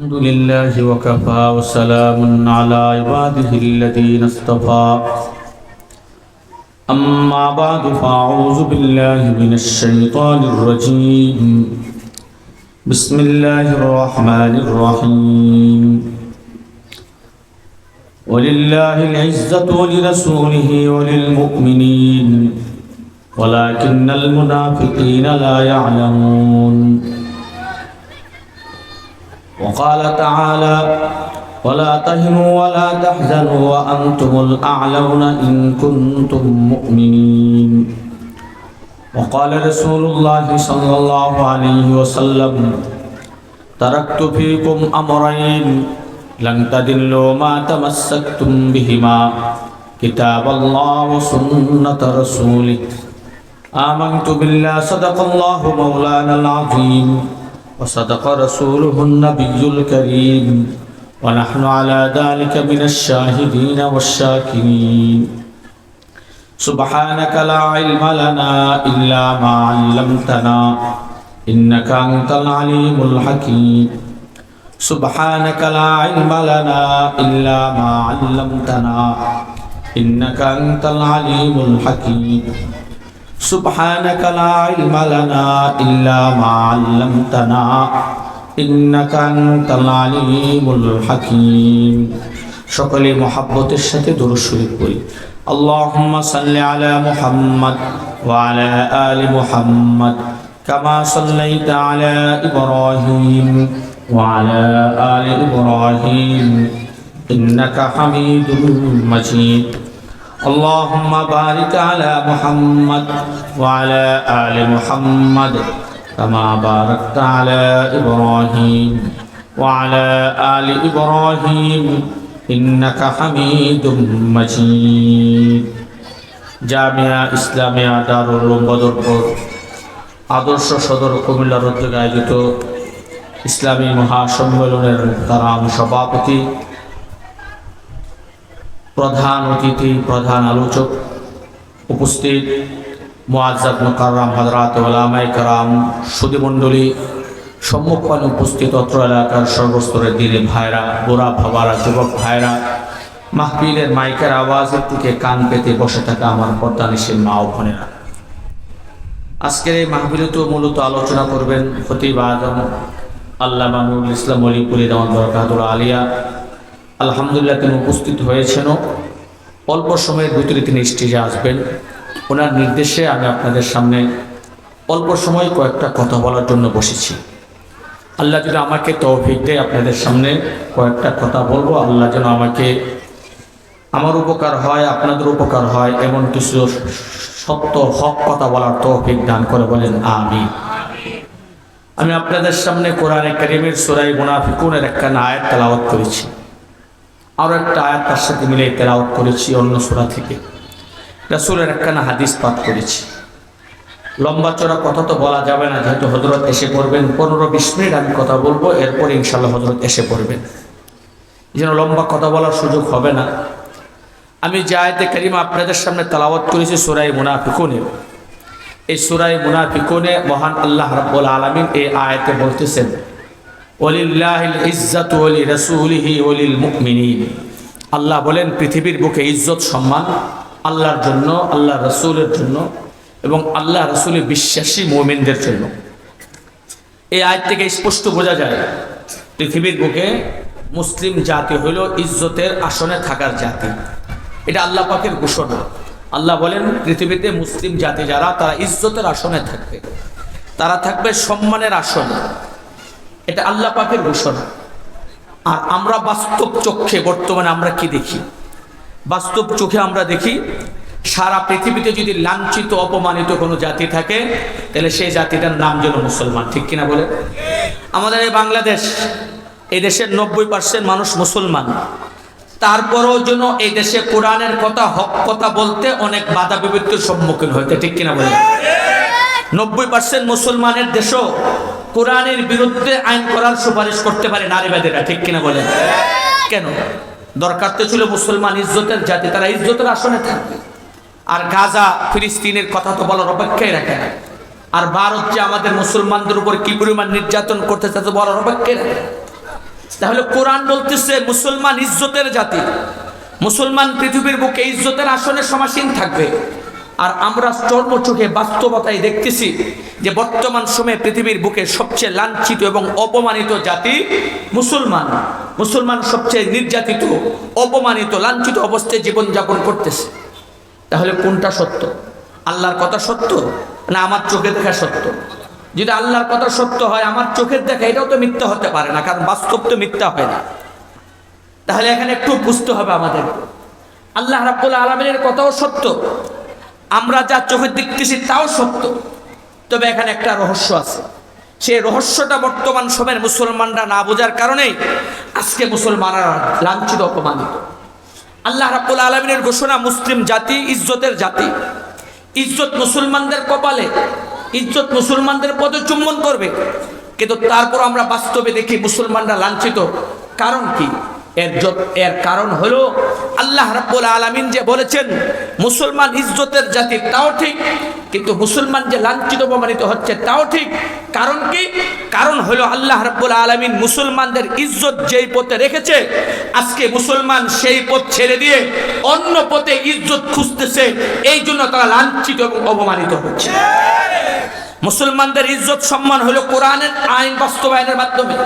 الحمد لله وكفى وسلام على عباده الذين اصطفى. أما بعد فأعوذ بالله من الشيطان الرجيم. بسم الله الرحمن الرحيم. ولله العزة ولرسوله وللمؤمنين ولكن المنافقين لا يعلمون. وقال تعالى ولا تهنوا ولا تحزنوا وأنتم الأعلون إن كنتم مؤمنين. وقال رسول الله صلى الله عليه وسلم تركت فيكم أمرين لن تدلوا ما تمسكتم بهما كتاب الله وسنة رسوله. آمنت بالله صدق الله مولانا العظيم. وصدق رسوله النبي الكريم. ونحن على ذلك من الشاهدين والشاكرين. سبحانك لا علم لنا إلا ما علمتنا إنك أنت العليم الحكيم. سبحانك لا علم لنا إلا ما علمتنا إنك أنت العليم الحكيم. سبحانك لا علم لنا إلا ما علمتنا إنك أنت العليم الحكيم সকলে মহাব্বতের সাথে দরুদ শরীফ পড়ি اللهم صل على محمد وعلى آل محمد كما صليت على إبراهيم وعلى آل إبراهيم إنك حميد مجيد اللهم بارك على محمد وعلى آل محمد كما باركت على إبراهيم وعلى آل إبراهيم إنك حميد مجيد জামিয়া ইসলামিয়া দারুল উলুম বদরপুর আদর্শ সদর কুমিল্লার উদ্যোগে আয়োজিত ইসলামী মহাসম্মেলনের তারাম সভাপতি প্রধান অতিথি, প্রধান আলোচক উপস্থিত মোয়াজ্জাদ মুকাররাম হজরাত ওলামাই কারাম সুদীমণ্ডলী উপস্থিত অত্র এলাকার সর্বস্তরের দিনে ভাইরা গোড়া ভাবারা, যুবক ভাইরা মাহবিলের মাইকের আওয়াজের থেকে কান পেতে বসে থাকা আমার পর্দা পর্দানিসের মা ও বোনেরা। আজকের এই মাহফিলে তো মূলত আলোচনা করবেন ফতিব আজম আল্লাহ মামুল ইসলাম অলিপুরি রহমান বরকাতুল আলিয়া আলহামদুলিল্লাহ তিনি উপস্থিত হয়েছেনও। অল্প সময়ের ভিতরে তিনি স্টেজে আসবেন। ওনার নির্দেশে আমি আপনাদের সামনে অল্প সময় কয়েকটা কথা বলার জন্য বসেছি। আল্লাহ যেন আমাকে তৌফিক দেয় আপনাদের সামনে কয়েকটা কথা বলব। আল্লাহ যেন আমাকে আমার উপকার হয়, আপনাদের উপকার হয়, এমন কিছু সত্য হক কথা বলার তৌফিক দান করে বলেন আমি আমি আপনাদের সামনে কোরআনে করিমের সুরাই মুনাফিকুনের একটা আয়াত তেলাওয়াত করেছি। আরও একটা আয়াত তার সাথে মিলে তেলাওয়াত করেছি অন্য সুরা থেকে। রাসুলের একখানা হাদিস পাঠ করেছি। লম্বা চড়া কথা তো বলা যাবে না, যেহেতু হজরত এসে পড়বেন। পনেরো বিশ মিনিট আমি কথা বলব, এরপর ইনশাল্লাহ হজরত এসে পড়বেন। যেন লম্বা কথা বলার সুযোগ হবে না। আমি যে আয়তে কারিমা আপনাদের সামনে তালাওয়াত করেছি সুরাই মুনাফিকুনে। এই সুরাই মুনাফিকুনে মহান আল্লাহ রাব্বুল আলমিন এই আয়াতে বলতেছেন ইজ্জাত ওলি আল্লাহ বলেন, পৃথিবীর বুকে ইজ্জত, সম্মান, আল্লাহর জন্য আল্লাহ রসুলের জন্য এবং আল্লাহ রসুলের বিশ্বাসী মোমেনদের জন্য। এই আয় থেকে স্পষ্ট বোঝা যায়, পৃথিবীর বুকে মুসলিম জাতি হইল ইজ্জতের আসনে থাকার জাতি। এটা আল্লাহ পাকের ঘোষণা। আল্লাহ বলেন, পৃথিবীতে মুসলিম জাতি যারা, তারা ইজ্জতের আসনে থাকবে। তারা থাকবে সম্মানের আসনে। এটা আল্লাহ পাকের ঘোষণা। আর আমরা বাস্তব চক্ষে বর্তমানে আমরা কি দেখি? বাস্তব চোখে আমরা দেখি, সারা পৃথিবীতে যদি লাঞ্ছিত, অপমানিত কোনো জাতি থাকে, তাহলে সেই জাতিটার নাম যেন মুসলমান, ঠিক কিনা বলে? আমাদের এই বাংলাদেশ, এই দেশের নব্বই পার্সেন্ট মানুষ মুসলমান। তারপরেও যেন এই দেশে কোরআনের কথা, হক কথা বলতে অনেক বাধা বিপত্তির সম্মুখীন হইতে ঠিক কিনা বলে? নব্বই পার্সেন্ট মুসলমানের দেশও কোরআনের বিরুদ্ধে আইন করার সুপারিশ করতে পারে নারীবাদীরা ঠিক কিনা বলে কেন? দরকার তো ছিল মুসলমান ইজ্জতের জাতি, তারা ইজ্জতের আসনে থাকবে। আর গাজা, ফিলিস্তিনের কথা তো বলার অপেক্ষাই রাখে না। আর ভারত যে আমাদের মুসলমানদের উপর কি পরিমাণ নির্যাতন করতেছে তো বলার অপেক্ষাই রাখে তাহলে কোরআন বলতেছে মুসলমান ইজ্জতের জাতি। মুসলমান পৃথিবীর বুকে ইজ্জতের আসনে সমাসীন থাকবে। আর আমরা চর্ম চোখে বাস্তবতায় দেখতেছি যে বর্তমান সময়ে পৃথিবীর বুকে সবচেয়ে লাঞ্ছিত এবং অপমানিত জাতি মুসলমান। মুসলমান সবচেয়ে নির্যাতিত, অপমানিত, লাঞ্ছিত অবস্থায় জীবনযাপন করতেছে। তাহলে কোনটা সত্য? আল্লাহর কথা সত্য না আমার চোখে দেখা সত্য? যদি আল্লাহর কথা সত্য হয়, আমার চোখের দেখা, এটাও তো মিথ্যা হতে পারে না, কারণ বাস্তব তো মিথ্যা হয় না। তাহলে এখানে একটু বুঝতে হবে আমাদের। আল্লাহ রাব্বুল আলমিনের কথাও সত্য। আমরা যা চোখে দেখতেছি তাও সত্য। তবে এখানে একটা রহস্য আছে। সেই রহস্যটা বর্তমান সময়ের মুসলমানরা না বোঝার কারণেই আজকে মুসলমানরা লাঞ্ছিত, অপমানিত। আল্লাহ রাব্বুল আলমিনের ঘোষণা, মুসলিম জাতি ইজ্জতের জাতি। ইজ্জত মুসলমানদের কপালে, ইজ্জত মুসলমানদের পদে চুম্বন করবে। কিন্তু তারপর আমরা বাস্তবে দেখি মুসলমানরা লাঞ্ছিত। কারণ কি? এর এর কারণ হলো আল্লাহ রাব্বুল আলামিন যে বলেছেন, মুসলমান ইজ্জতের জাতি তাও ঠিক, কিন্তু মুসলমান যে লাঞ্ছিত অপমানিত হচ্ছে তাও ঠিক। কারণ কি? কারণ হলো আল্লাহ রাব্বুল আলামিন মুসলমানদের ইজ্জত যেই পথে রেখেছে, আজকে মুসলমান সেই পথ ছেড়ে দিয়ে অন্য পথে ইজ্জত খুঁজতেছে, এই জন্য তারা লাঞ্ছিত এবং অপমানিত হচ্ছে। মুসলমানদের ইজ্জত সম্মান হলো কোরআনের আইন বাস্তবায়নের মাধ্যমে।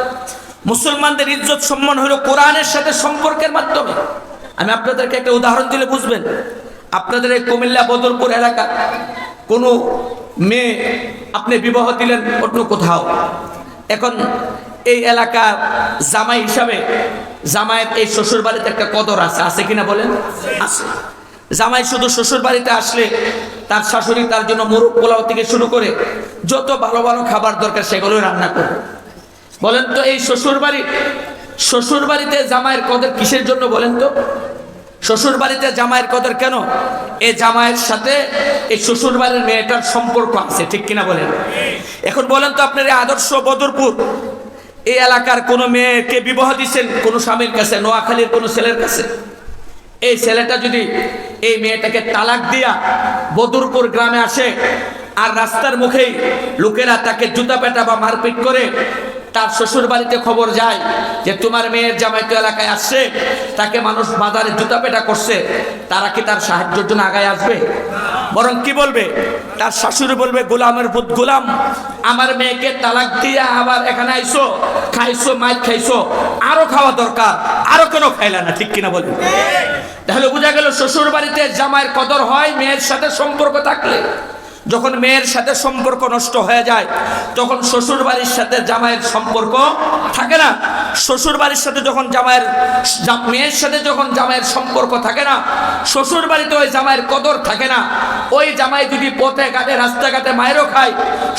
মুসলমানদের ইজ্জত সম্মান হলো কোরআনের সাথে সম্পর্কের মাধ্যমে। আমি আপনাদেরকে একটা উদাহরণ দিলে বুঝবেন। আপনাদের এই কুমিল্লা বদরপুর এলাকা, কোনো মেয়ে আপনি বিবাহ দিলেন অন্য কোথাও। এখন এই এলাকা জামাই হিসাবে জামাইয়ের এই শ্বশুর বাড়িতে একটা কদর আছে। আছে কিনা বলেন? আছে। জামাই শুধু শ্বশুর বাড়িতে আসলে তার শাশুড়ি তার জন্য মুরগ পোলাও থেকে শুরু করে যত ভালো ভালো খাবার দরকার সেগুলোই রান্না করে। বলেন তো এই শ্বশুর বাড়ি শ্বশুর বাড়িতে জামাইয়ের কদর কিসের জন্য বলেন তো? শ্বশুর বাড়িতে জামাইয়ের কদর কেন? এই জামাইয়ের সাথে এই শ্বশুর বাড়ির মেয়েটার সম্পর্ক আছে, ঠিক কিনা বলেন? এখন বলেন তো আপনার এই আদর্শ বদরপুর, এই এলাকার কোনো মেয়েকে বিবাহ দিচ্ছেন কোনো স্বামীর কাছে, নোয়াখালীর কোনো ছেলের কাছে? এই ছেলেটা যদি এই মেয়েটাকে তালাক দিয়া বদরপুর গ্রামে আসে, আর রাস্তার মুখেই লোকেরা তাকে জুতা পেটা বা মারপিট করে তার শ্বশুর বাড়িতে খবর যায় যে তোমার মেয়ের জামাই তো এলাকায় আসছে, তাকে মানুষ বাজারে জুতা পেটা করছে, তারা কি তার সাহায্যের জন্য আগায় আসবে? বরং কি বলবে? তার শাশুড়ি বলবে, গোলামের পুত গোলাম, আমার মেয়েকে তালাক দিয়া আবার এখানে আইসো খাইছো মাছ খাইছো আরও খাওয়া দরকার, আরও কেন খাইলা না, ঠিক কিনা বলবে তাহলে বোঝা গেল শ্বশুর বাড়িতে জামাইয়ের কদর হয়, মেয়ের সাথে সম্পর্ক থাকলে। যখন মেয়ের সাথে সম্পর্ক নষ্ট হয়ে যায়, তখন শ্বশুর বাড়ির সাথে জামাইয়ের সম্পর্ক থাকে না। শ্বশুর বাড়ির সাথে যখন জামাইয়ের মেয়ের সাথে যখন জামাইয়ের সম্পর্ক থাকে না শ্বশুর বাড়িতে ওই জামাইয়ের কদর থাকে না। ওই জামাই যদি পথে ঘাটে, রাস্তাঘাটে মায়েরও খায়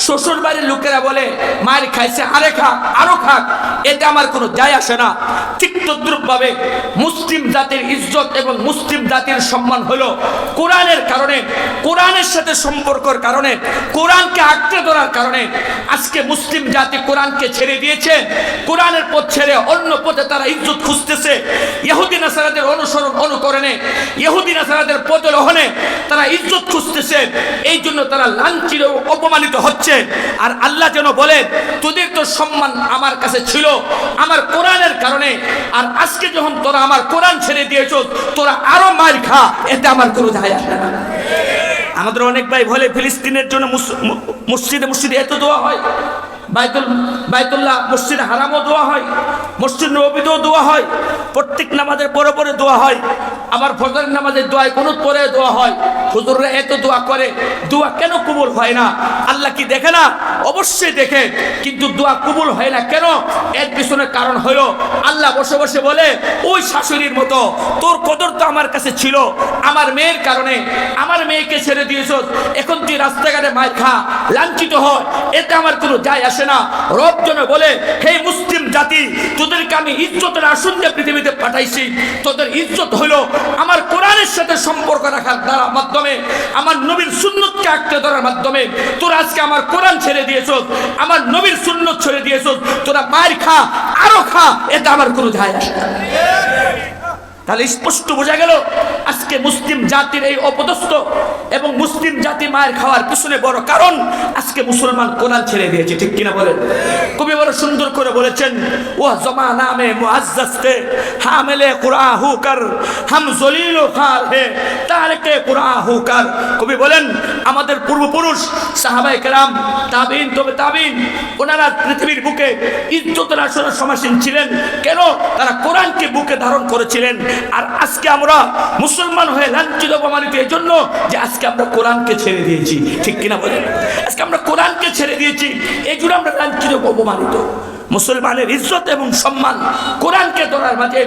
শ্বশুর বাড়ির লোকেরা বলে, মায়ের খাইছে, আরে খা আরও খাক। এতে আমার কোনো যায় আসে না। ঠিক তদ্রুপভাবে মুসলিম জাতির ইজ্জত এবং মুসলিম জাতির সম্মান হলো কোরআনের কারণে। কোরআনের সাথে সম্পর্কের কারণে, কোরআনকে আঁকড়ে ধরার কারণে আজকে মুসলিম জাতি কোরআনকে ছেড়ে দিয়েছে। কোরআনের পথ ছেড়ে অন্য পথে তারা ইজ্জত খুঁজতেছে। ইহুদি নাসারাদের অনুসরণ অনুকরণে ইহুদি নাসারাদের পদলহনে তারা ইজ্জত খুঁজতেছে। এই জন্য তারা লাঞ্ছিত অপমানিত হচ্ছে। আর আল্লাহ যেন বলেন তোদের তো সম্মান আমার কাছে ছিল, আমার কোরআনের কারণে। আর আজকে যখন তোরা আমার কোরআন ছেড়ে দিয়েছ, তোরা আরও মার খা, এতে আমার কোনো যায় আসে না। আমাদের অনেক ভাই বলে ফিলিস্তিনের জন্য মসজিদে মসজিদে এত দোয়া হয়। বাইতুল, বাইতুল্লাহ মসজিদ হারামও দোয়া হয়, মসজিদ নবীতেও দোয়া হয়, প্রত্যেক নামাজের পরে পরে দোয়া হয়, আবার ফজরের নামাজের দোয়ায় কোনো পরে দোয়া হয়। হুজুররা এত দোয়া করে, দোয়া কেন কবুল হয় না? আল্লাহ কি দেখে না? অবশ্যই দেখে, কিন্তু দোয়া কবুল হয় না কেন? এর পিছনে কারণ হলো, আল্লাহ বসে বসে বলে, ওই শাশুড়ির মতো, তোর কদর তো আমার কাছে ছিল। আমার মেয়ের কারণে, আমার মেয়েকে ছেড়ে দিয়েছ। এখন তুই রাস্তাঘাটে মার খা, লাঞ্ছিত হয় এতে আমার কোনো যায় আসে না। রব যেন বলে, হে মুসলিম জাতি, তোদেরকে আমি ইজ্জতের আসন পৃথিবীতে পাঠাইছি। তোদের ইজ্জত হলো আমার কোরআনের সাথে সম্পর্ক রাখার দ্বারা মাধ্যমে, আমার নবীর সুন্নতকে আঁকড়ে ধরার মাধ্যমে। তোরা আজকে আমার কোরআন ছেড়ে দিয়েছ, আমার নবীর সুন্নত ছেড়ে দিয়েছ, তোরা মার খা, আরও খা, এতে আমার কোনো যায় আসে তাহলে স্পষ্ট বোঝা গেল, আজকে মুসলিম জাতির এই অপদস্থ মুসলিম জাতি মায়ের খাওয়ার পিছনে বড় কারণ আজকে মুসলমান কোরআন ছেড়ে দিয়েছে, ঠিক কিনা বলেন? কবি বড় সুন্দর করে বলেছেন ও জমা নামে মুআজ্জাজতে, হামেলে কুরআ হুকার হাম জলিল খার হে, তারকে কুরআ হুকার কবি বলেন, আমাদের পূর্বপুরুষ সাহাবাই কেরাম, তাবিন, তবে তাবিন, ওনারা পৃথিবীর বুকে ইজ্জতের আসলে সমাসীন ছিলেন। কেন? তারা কোরআনকে বুকে ধারণ করেছিলেন। আর আজকে আমরা মুসলমান হয়ে লাঞ্ছিত অপমানিত এই জন্য যে আজকে আমরা কোরআনকে ছেড়ে দিয়েছি। ঠিক কিনা বলেন? আজকে আমরা কোরআনকে ছেড়ে দিয়েছি। এই জন্য আমরা লাঞ্ছিত অপমানিত। মুসলমানের ইজ্জত এবং সম্মান কোরআনকে ধরার মাঝে,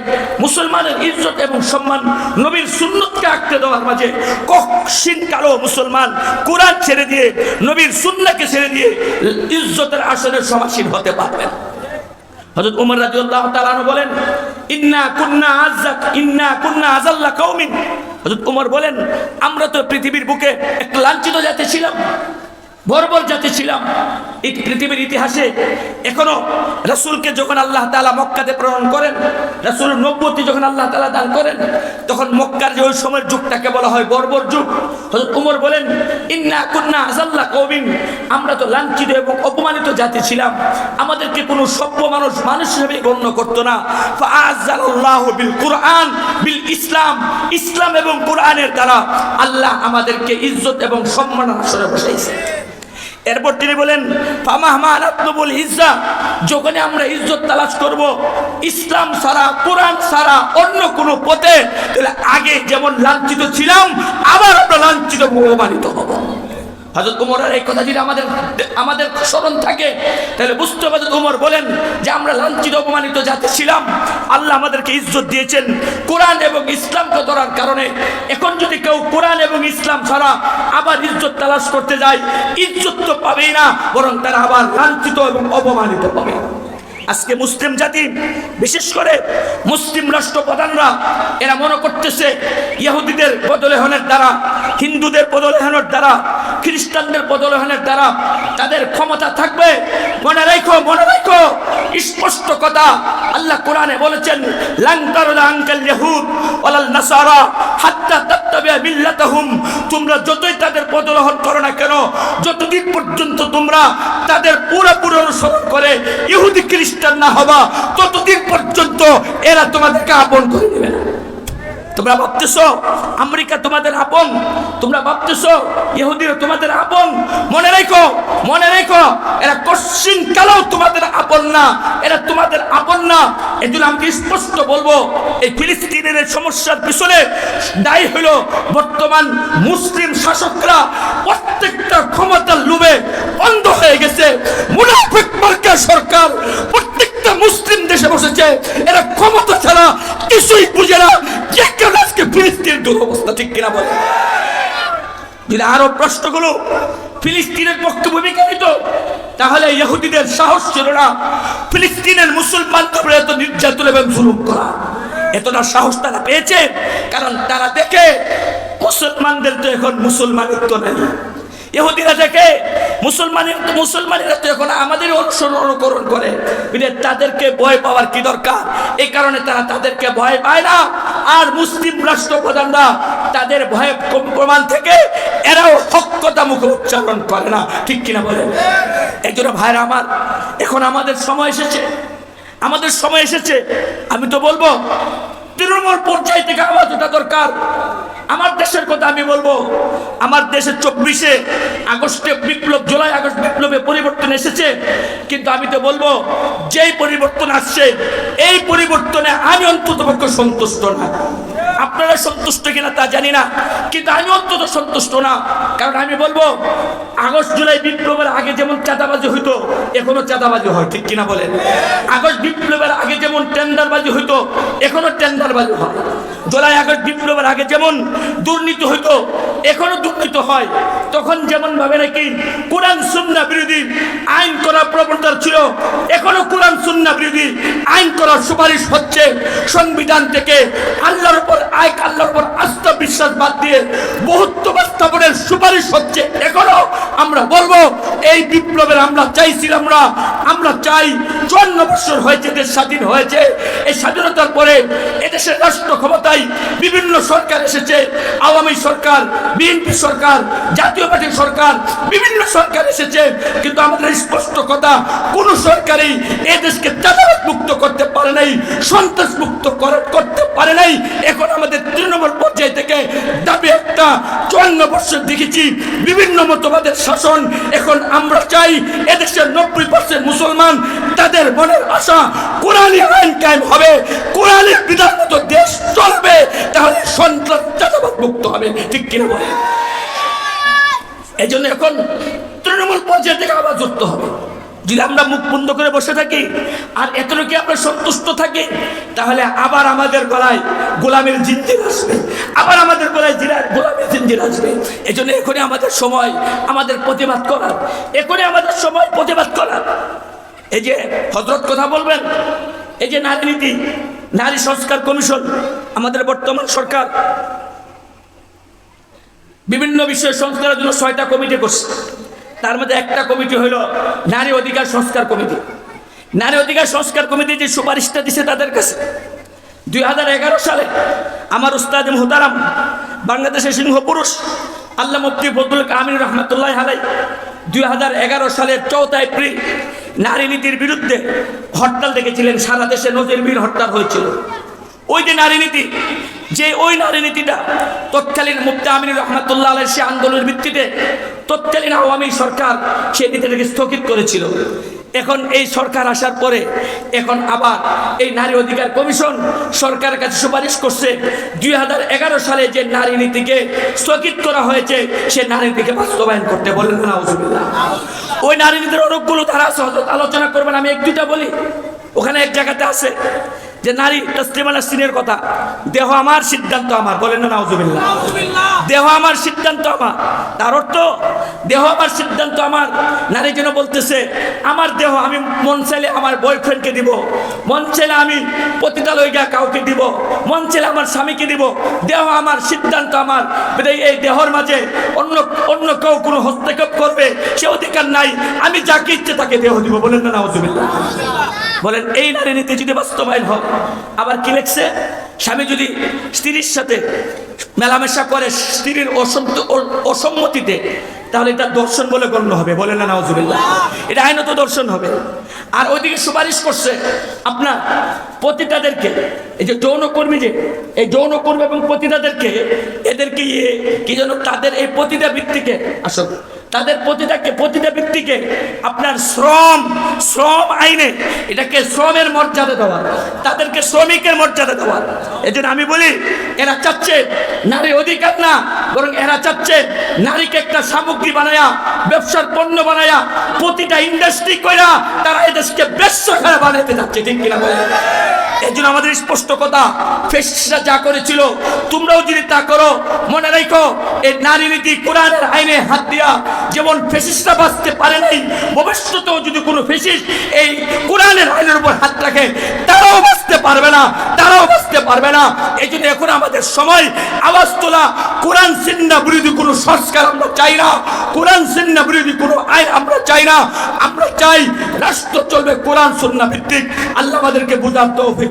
মুসলমানের ইজ্জত এবং সম্মান নবীর সুন্নতকে আঁকতে দেওয়ার মাঝে কক্ষিন কালো মুসলমান কোরআন ছেড়ে দিয়ে, নবীর সুন্নাকে ছেড়ে দিয়ে ইজ্জতের আসনের সমাসীন হতে পারবেন হযরত উমর রাদিয়াল্লাহু তাআলা বলেন, ইন্না কুন্না আযাক ইন্না কুন্না আযাল্লা কওমিন। হযরত উমর বলেন আমরা তো পৃথিবীর বুকে এক লাঞ্ছিত জাতি ছিলাম। বর্বর জাতি ছিলাম। পৃথিবীর ইতিহাসে এখনও রাসূলকে যখন আল্লাহ তাআলা মক্কাতে প্রেরণ করেন রাসূল নব্বতি যখন আল্লাহ তালা দান করেন, তখন মক্কার যে ওই সময়ের যুগটাকে বলা হয় বর্বর যুগ। হযরত উমর বলেন, ইন্না কুন্না আযাল্লা কওমিন। আমরা তো লাঞ্ছিত এবং অপমানিত জাতি ছিলাম। আমাদেরকে কোনো সভ্য মানুষ মানুষ হিসেবে গণ্য করতো না। ফাআজ্জালাল্লাহু বিল কুরআন, বিল ইসলাম। ইসলাম এবং কোরআনের দ্বারা আল্লাহ আমাদেরকে ইজ্জত এবং সম্মান আসরে বসাইছে। এরপর তিনি বলেন ফামাহমানাতনুবুল ইজ্জা যখনই আমরা ইজ্জত তালাশ করব, ইসলাম সারা কোরআন সারা অন্য কোনো পথে, তাহলে আগে যেমন লাঞ্ছিত ছিলাম, আবার আমরা লাঞ্ছিত মহমানিত হব। হজরত উমরের এই কথা যদি আমাদের আমাদের স্মরণ থাকে, তাহলে বুঝতে হজরত উমর বলেন যে আমরা লাঞ্ছিত, অপমানিত জাতি ছিলাম। আল্লাহ আমাদেরকে ইজ্জত দিয়েছেন। কোরআন এবং ইসলামকে ধরার কারণে এখন যদি কেউ কোরআন এবং ইসলাম ছাড়া আবার ইজ্জত তালাশ করতে যায়, ইজ্জত তো পাবেই না, বরং তারা আবার লাঞ্ছিত এবং অপমানিত পাবে আজকে মুসলিম জাতি, বিশেষ করে মুসলিম রাষ্ট্রপ্রধানরা, এরা মনে করতেছে ইহুদিদের বদলেহনের দ্বারা, হিন্দুদের বদলেহনের দ্বারা, খ্রিস্টানদের বদলেহনের দ্বারা তাদের ক্ষমতা থাকবে। মনে রাখো মনে রাখো, স্পষ্ট কথা আল্লাহ কোরআনে বলেছেন লাংকারুলা আঙ্কাল ইহুদ ওয়ালাল নাসারা হাত্তা মিল্লাতাহুম, তোমরা যতই তাদের বদলহন করো না কেন, যতদিন পর্যন্ত তোমরা তাদের পুরোপুরি অনুসরণ করে ইহুদি খ্রিস্টান না হবা, ততদিন পর্যন্ত এরা তোমাদেরকে আপন করে দেবে না। তোমরা ভাবতেছ আমেরিকা তোমাদের আপন? তোমরা ভাবতেছ ইহুদিরা তোমাদের আপন? মনে রেখো মনে রেখো, এরা কশ্চিন কালেও তোমাদের আপন না, এরা তোমাদের আপন না। এই জন্য আমি স্পষ্ট বলব, এই ফিলিস্তিনের সমস্যার পিছনে দায়ী হলো বর্তমান মুসলিম শাসকরা। প্রত্যেকটা ক্ষমতার লোভে অন্ধ হয়ে গেছে। মুনাফিক মার্কা সরকার প্রত্যেকটা মুসলিম দেশে বসেছে। এরা ক্ষমতা ছাড়া কিছুই বুঝে না। যে আজকে ফিলিস্তিনের দুরবস্থা ঠিক কিনা বলে? যদি আরও প্রশ্নগুলো ফিলিস্তিনের পক্ষে ভূমিকা নিত তাহলে ইহুদিদের সাহস ছিল না ফিলিস্তিনের মুসলমান এত নির্যাতন এবং জুলুম করা। এতটা সাহস তারা পেয়েছে, কারণ তারা দেখে মুসলমানদের তো এখন মুসলমানিত্ব নেই। ইহুদিরা দেখে, মুসলমানের মুসলমানেরা তো এখন আমাদের অনুসরণ অনুকরণ করে। তাদেরকে ভয় পাওয়ার কি দরকার? এই কারণে তারা তাদেরকে ভয় পায় না। আর মুসলিম রাষ্ট্রপ্রধানরা তাদের ভয় প্রমাণ থেকে এরাও হক্কতা মুখে উচ্চারণ করে না। ঠিক কিনা বলে এই জন্য ভাইরা আমার, এখন আমাদের সময় এসেছে। আমাদের সময় এসেছে। আমি তো বলব তৃণমূল পর্যায় থেকে আওয়াজ ওঠা দরকার। আমার দেশের কথা আমি বলব, আমার দেশের চব্বিশে আগস্টে বিপ্লব, জুলাই আগস্ট বিপ্লবে পরিবর্তন এসেছে। কিন্তু আমি তো বলব, যেই পরিবর্তন আসছে, এই পরিবর্তনে আমি অন্ততপক্ষে সন্তুষ্ট না। আপনারা সন্তুষ্ট কিনা তা জানি না, কিন্তু আমি অন্তত সন্তুষ্ট না। কারণ আমি বলব, আগস্ট, জুলাই বিপ্লবের আগে যেমন চাঁদাবাজি হইতো, এখনও চাঁদাবাজি হয়, ঠিক কিনা বলেন? আগস্ট বিপ্লবের আগে যেমন টেন্ডারবাজি হইতো, এখনও টেন্ডারবাজি হয়। জুলাই, আগস্ট বিপ্লবের আগে যেমন দুর্নীতি হইতো, এখনও দুর্নীতি হয়। তখন যেমন ভাবে নাকি কোরআন সুন্না বিরোধী আইন করার প্রবণতা ছিল, এখনও কোরআন সুন্না বিরোধী আইন করার সুপারিশ হচ্ছে সংবিধান থেকে আল্লাহর উপর আয় আল্লাহর উপর আস্থা বিশ্বাস বাদ দিয়ে বহুত্ব স্থাপনের সুপারিশ হচ্ছে এখনও। আমরা বলব, এই বিপ্লবের আমরা চাইছিলাম না, আমরা চাই চুয়ান্ন বছর হয়েছে, দেশ স্বাধীন হয়েছে। এই স্বাধীনতার পরে এদেশের রাষ্ট্র ক্ষমতায় বিভিন্ন সরকার এসেছে। আওয়ামী সরকার, বিএনপি সরকার, জাতীয় পার্টি সরকার, বিভিন্ন সরকার এসেছে। কিন্তু আমাদের স্পষ্ট কথা, কোন সরকারই এদেশকে চাঁদাবাদ মুক্ত করতে পারে নাই সন্ত্রাস মুক্ত করতে পারে নাই। এখন আমাদের তৃণমূল পর্যায় থেকে দাবি একটা চুয়ান্ন বছর দেখেছি। বিভিন্ন মতবাদের শাসন। এখন আমরা চাই এদেশের নব্বই পার্সেন্ট মুসলমান তাদের মনের আশা কোরআনী আইন কায়েম হবে, কোরআনের বিধান মতো দেশ চলবে, তাহলে সন্ত্রাস চাঁদাবাদ মুক্ত হবে। ঠিক কিনা বলে এই জন্য এখন তৃণমূল পর্যায়ে থেকে আবার যুক্ত হবে। যদি আমরা মুখ বন্ধ করে বসে থাকি আর এতটুকু আমরা সন্তুষ্ট থাকি, তাহলে আবার আমাদের গলায় গোলামের জিঞ্জির আসবে। আবার আমাদের গলায় জিরার, গোলামের জিঞ্জির আসবে। এই জন্য এখনই আমাদের সময়, আমাদের প্রতিবাদ করার। এখনই আমাদের সময় প্রতিবাদ করার। এই যে হজরত কথা বলবেন, এই যে নারী নীতি, নারী সংস্কার কমিশন, আমাদের বর্তমান সরকার বিভিন্ন বিষয়ে সংস্কারের জন্য ছয়টা কমিটি করছে। তার মধ্যে একটা কমিটি হলো নারী অধিকার সংস্কার কমিটি। নারী অধিকার সংস্কার কমিটি যে সুপারিশটা দিছে তাদের কাছে, দুই হাজার এগারো সালে আমার উস্তাদ মোহতারাম বাংলাদেশের সিংহ পুরুষ, আল্লাহ মুফতি ফজলুল আমির রহমতুল্লাহ আলাই দুই হাজার এগারো সালের চৌঠা এপ্রিল নারী নীতির বিরুদ্ধে হরতাল দেখেছিলেন সারা দেশে নজিরবির হরতাল হয়েছিল। ওই যে নারী নীতি যে ওই নারী নীতিটা তৎকালীন মুক্তি আমিনুর রহমতুল্লাহ আলের সে আন্দোলনের ভিত্তিতে তৎকালীন আওয়ামী সরকার সেই নীতিটাকে স্থগিত করেছিল। এখন এই সরকার আসার পরে এখন আবার এই নারী অধিকার কমিশন সরকারের কাছে সুপারিশ করছে। দুই হাজার এগারো সালে যে নারী নীতিকে স্থগিত করা হয়েছে সে নারী নীতিকে বাস্তবায়ন করতে বলেন না। ওই নারী নীতির অনেকগুলো ধারা আছে, আলোচনা করবেন আমি এক দুটা বলি। ওখানে এক জায়গাতে আছে। যে নারী তসলিমাল সিনের কথা। দেহ আমার সিদ্ধান্ত আমার। বলেন না নাউজুবিল্লাহ। দেহ আমার সিদ্ধান্ত আমার। তার অর্থ, দেহ আমার সিদ্ধান্ত আমার। নারী যেন বলতেছে, আমার দেহ আমি মন চাইলে আমার বয়ফ্রেন্ডকে দিব। মন চাইলে আমি পতিতালয়িকা কাউকে দিব। মন চাইলে আমার স্বামীকে দিব। দেহ আমার সিদ্ধান্ত আমার। এই দেহর মাঝে অন্য অন্য কেউ কোনো হস্তক্ষেপ করবে, সে অধিকার নাই। আমি যাকে ইচ্ছে তাকে দেহ দিব। বলেন না বলেন, এই নারী নীতি যদি বাস্তবায়ন হয়, আবার কি লেখছে? স্বামী যদি স্ত্রীর সাথে মেলামেশা করে, স্ত্রীর অসম্মতিতে, তাহলে এটা দর্শন বলে গণ্য হবে। বলে না নওয়াজুবিল্লাহ এটা আইনত দর্শন হবে। আর ওইদিকে সুপারিশ করছে আপনার পতিতাদেরকে। এই যে যৌনকর্মী যে, এই যৌনকর্মী এবং পতিতাদেরকে, এদেরকে ইয়ে কি যেন তাদের এই পতিতা ভিত্তিকে আসলে তাদের প্রতিটাকে, প্রতিটা ব্যক্তিকে আপনার শ্রম শ্রম আইনে এটাকে শ্রমের মর্যাদা দেওয়া। তাদেরকে শ্রমিকের মর্যাদা দেওয়া। এই আমি বলি, এরা চাচ্ছে নারী অধিকার না, বরং এরা চাচ্ছে নারীকে একটা সামগ্রী বানায়া, ব্যবসার পণ্য বানায়া, প্রতিটা ইন্ডাস্ট্রি কইরা তারা এদেশকে ব্যবসা বানাইতে যাচ্ছে, ঠিক কিনা বলে এই জন্য আমাদের স্পষ্ট কথা। ফেসিসরা যা করেছিল, তোমরাও যদি তা করো, মনে রাখো এই নারী নীতি কোরআনের আইনে হাত দিয়া যেমন ফেসিসরা বাঁচতে পারে নাই, ভবিষ্যতেও যদি কোনো ফেসিস এই কোরআনের আইনের উপর হাত রাখে, তারাও বাঁচতে পারবে না, তারাও বাঁচতে পারবে না। এই জন্য এখন আমাদের সময়, আওয়াজ তোলা, কোরআন সিন্না বিরোধী কোনো সংস্কার আমরা চাই না, কোরআন সিন্না বিরোধী কোনো আইন আমরা চাই না। আমরা চাই, রাষ্ট্র চলবে কোরআন, সুন্না ভিত্তিক। আল্লাহ আমাদেরকে বুঝার তৌফিক